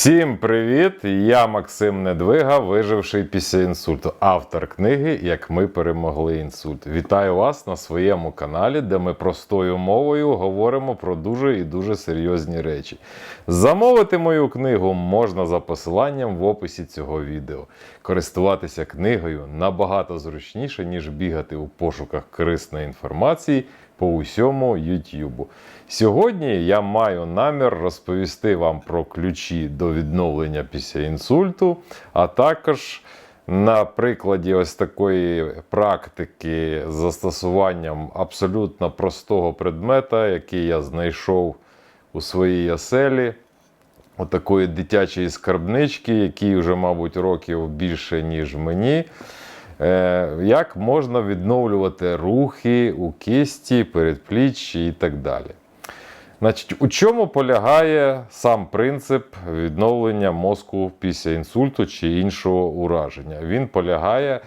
Всім привіт! Я Максим Недвига, виживший після інсульту, автор книги Як ми перемогли інсульт. Вітаю вас на своєму каналі, де ми простою мовою говоримо про дуже і дуже серйозні речі. Замовити мою книгу можна за посиланням в описі цього відео. Користуватися книгою набагато зручніше, ніж бігати у пошуках корисної інформації по усьому YouTube. Сьогодні я маю намір розповісти вам про ключі до відновлення після інсульту, а також на прикладі ось такої практики з застосуванням абсолютно простого предмета, який я знайшов у своїй оселі. Отакої дитячої скарбнички, якій вже, мабуть, років більше, ніж мені. Е, Як можна відновлювати рухи у кисті, передпліччі і так далі. Значить, у чому полягає сам принцип відновлення мозку після інсульту чи іншого ураження? Він полягає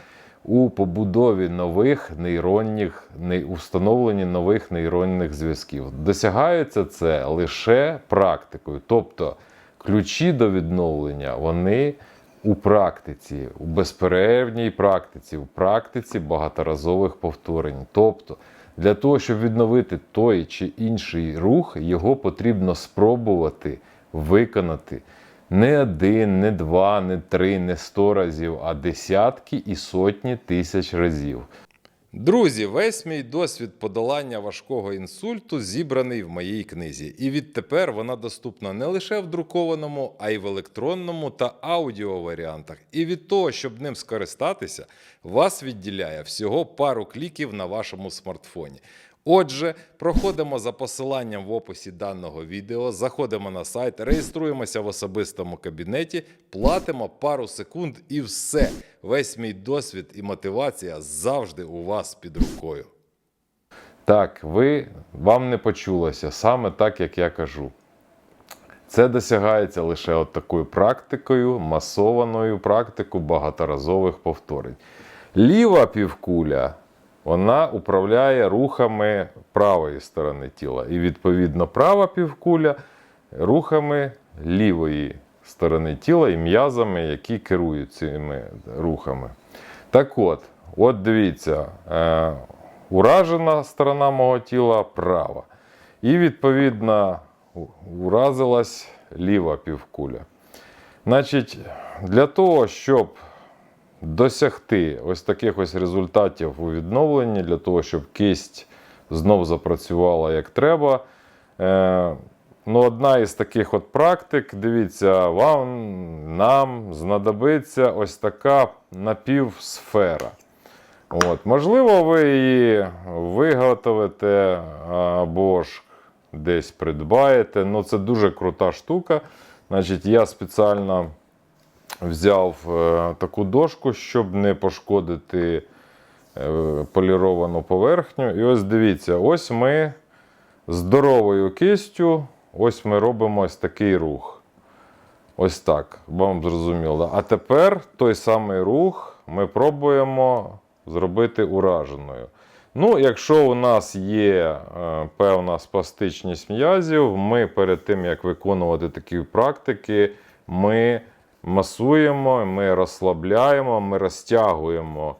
у побудові нових нейронних, не- у встановленні нових нейронних зв'язків. Досягається це лише практикою. Тобто ключі до відновлення вони у практиці, у безперервній практиці, у практиці багаторазових повторень. Тобто, для того, щоб відновити той чи інший рух, його потрібно спробувати виконати не один, не два, не три, не сто разів, а десятки і сотні тисяч разів. Друзі, весь мій досвід подолання важкого інсульту зібраний в моїй книзі, і відтепер вона доступна не лише в друкованому, а й в електронному та аудіо варіантах. І від того, щоб ним скористатися, вас відділяє всього пару кліків на вашому смартфоні. Отже, проходимо за посиланням в описі даного відео, заходимо на сайт, реєструємося в особистому кабінеті, платимо пару секунд і все. Весь мій досвід і мотивація завжди у вас під рукою. Так, ви вам не почулося саме так, як я кажу. Це досягається лише от такою практикою, масованою практикою багаторазових повторень. Ліва півкуля вона управляє рухами правої сторони тіла. І відповідно права півкуля рухами лівої сторони тіла і м'язами, які керують цими рухами. Так от, от дивіться, е, уражена сторона мого тіла права. І відповідно уразилась ліва півкуля. Значить, для того, щоб досягти ось таких ось результатів у відновленні, для того, щоб кисть знов запрацювала як треба. Е, ну, одна із таких от практик, дивіться, вам нам знадобиться ось така напівсфера. От. Можливо, ви її виготовите або ж десь придбаєте. Ну, це дуже крута штука. Значить, я спеціально взяв е, таку дошку, щоб не пошкодити е, поліровану поверхню. І ось дивіться, ось ми здоровою кистю, ось ми робимо ось такий рух. Ось так, вам зрозуміло. А тепер той самий рух ми пробуємо зробити ураженою. Ну, якщо у нас є е, певна спастичність м'язів, ми перед тим, як виконувати такі практики, ми масуємо, ми розслабляємо, ми розтягуємо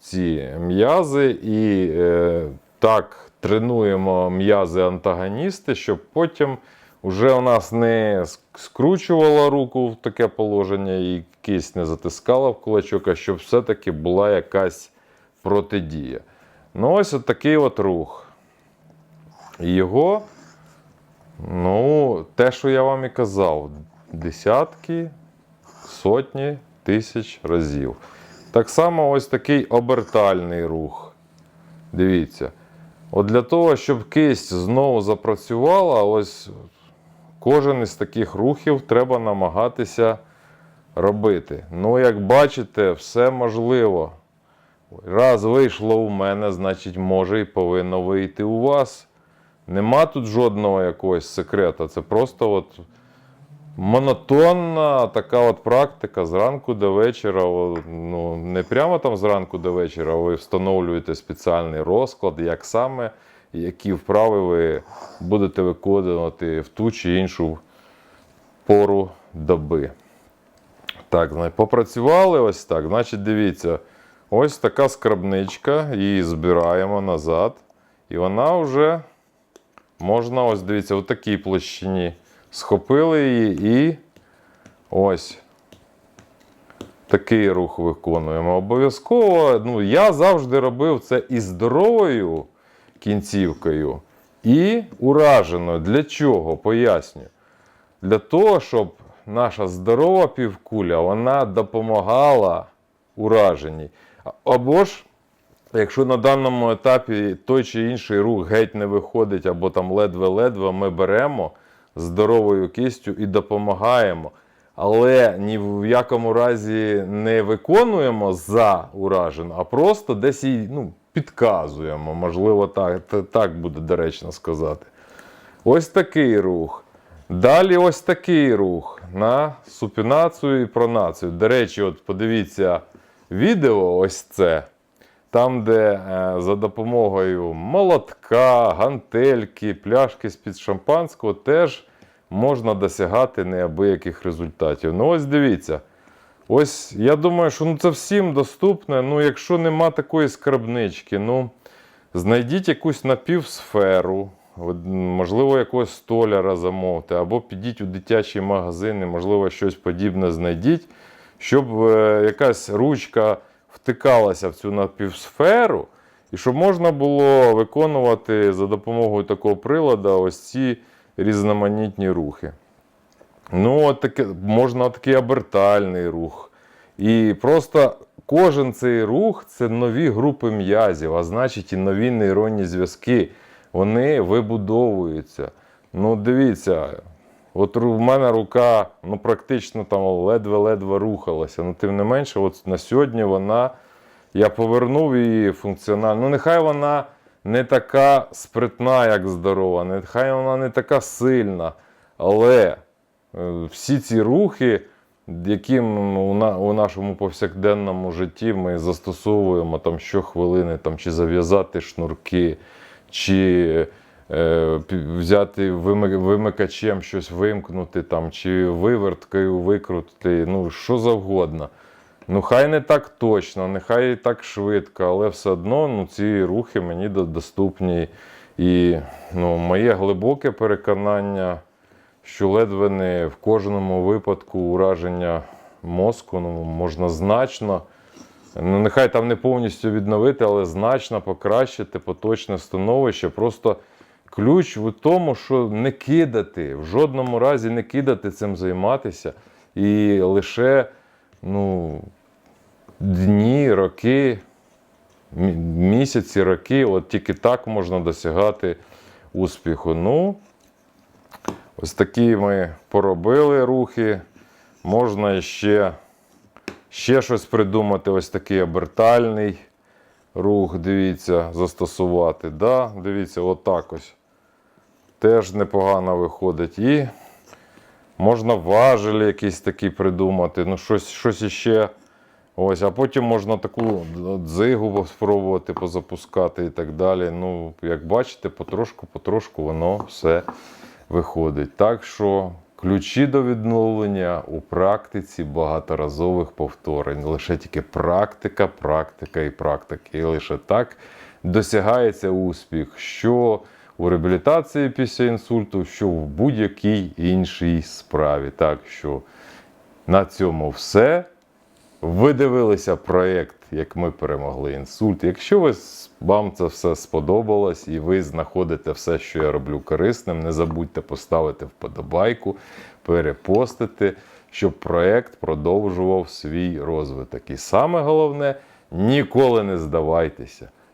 ці м'язи і е, так тренуємо м'язи-антагоністи, щоб потім вже у нас не ск- скручувало руку в таке положення і кисть не затискала в кулачок, а щоб все-таки була якась протидія. Ну, ось от такий от рух. Його, ну, те, що я вам і казав, десятки, сотні тисяч разів. Так само ось такий обертальний рух. Дивіться. От для того, щоб кисть знову запрацювала, ось кожен із таких рухів треба намагатися робити. Ну, як бачите, все можливо. Раз вийшло у мене, значить, може і повинно вийти у вас. Нема тут жодного якогось секрета. Це просто от монотонна така от практика зранку до вечора. Ну, не прямо там зранку до вечора, ви встановлюєте спеціальний розклад, як саме, які вправи ви будете виконувати в ту чи іншу пору доби. Так, попрацювали ось так. Значить, дивіться, ось така скрабничка, її збираємо назад. І вона вже можна, ось дивіться, в такій площині. Схопили її і ось такий рух виконуємо. Обов'язково, ну, я завжди робив це і здоровою кінцівкою, і ураженою. Для чого? Поясню. Для того, щоб наша здорова півкуля вона допомагала ураженій. Або ж, якщо на даному етапі той чи інший рух геть не виходить, або там ледве-ледве, ми беремо здоровою кистю і допомагаємо. Але ні в якому разі не виконуємо за уражену, а просто десь їй ну, підказуємо. Можливо, так, так буде доречно сказати. Ось такий рух. Далі ось такий рух на супінацію і пронацію. До речі, от подивіться відео ось це. Там, де е, за допомогою молотка, гантельки, пляшки з-під шампанського теж можна досягати неабияких результатів. Ну, ось дивіться. Ось я думаю, що ну, це всім доступне. Ну, якщо нема такої скарбнички, ну знайдіть якусь напівсферу, можливо, якогось столяра замовте, або підіть у дитячі магазини, можливо, щось подібне знайдіть, щоб е, якась ручка втикалася в цю напівсферу, і щоб можна було виконувати за допомогою такого приладу ось ці різноманітні рухи. Ну, от таке, можна такий обертальний рух. І просто кожен цей рух це нові групи м'язів, а значить і нові нейронні зв'язки. Вони вибудовуються. Ну, дивіться, от в мене рука ну, практично там ледве-ледве рухалася. Ну, тим не менше, от на сьогодні вона. Я повернув її функціонально. Ну, нехай вона не така спритна, як здорова, нехай вона не така сильна. Але е, всі ці рухи, які у, нашому повсякденному житті ми застосовуємо там щохвилини, там, чи зав'язати шнурки, чи е, взяти вимикачем щось вимкнути, там, чи виверткою викрутити, ну що завгодно. Ну, хай не так точно, нехай і так швидко, але все одно ну, ці рухи мені доступні. І ну, моє глибоке переконання, що ледве не в кожному випадку ураження мозку ну, можна значно, ну, нехай там не повністю відновити, але значно покращити поточне становище. Просто ключ в тому, що не кидати, в жодному разі не кидати цим займатися. І лише ну, дні, роки, місяці, роки, от тільки так можна досягати успіху. Ну, ось такі ми поробили рухи. Можна ще, ще щось придумати, ось такий обертальний рух, дивіться, застосувати. Да, дивіться, отак ось. Теж непогано виходить. І можна важель якийсь такий придумати, ну щось, щось іще. Ось, а потім можна таку дзигу спробувати позапускати і так далі. Ну, як бачите, потрошку-потрошку воно все виходить. Так що ключі до відновлення у практиці багаторазових повторень. Лише тільки практика, практика і практика. І лише так досягається успіх, що у реабілітації після інсульту, що в будь-якій іншій справі. Так що на цьому все. Ви дивилися проєкт, як ми перемогли інсульт. Якщо ви, вам це все сподобалось і ви знаходите все, що я роблю корисним, не забудьте поставити вподобайку, перепостити, щоб проєкт продовжував свій розвиток. І саме головне, ніколи не здавайтеся.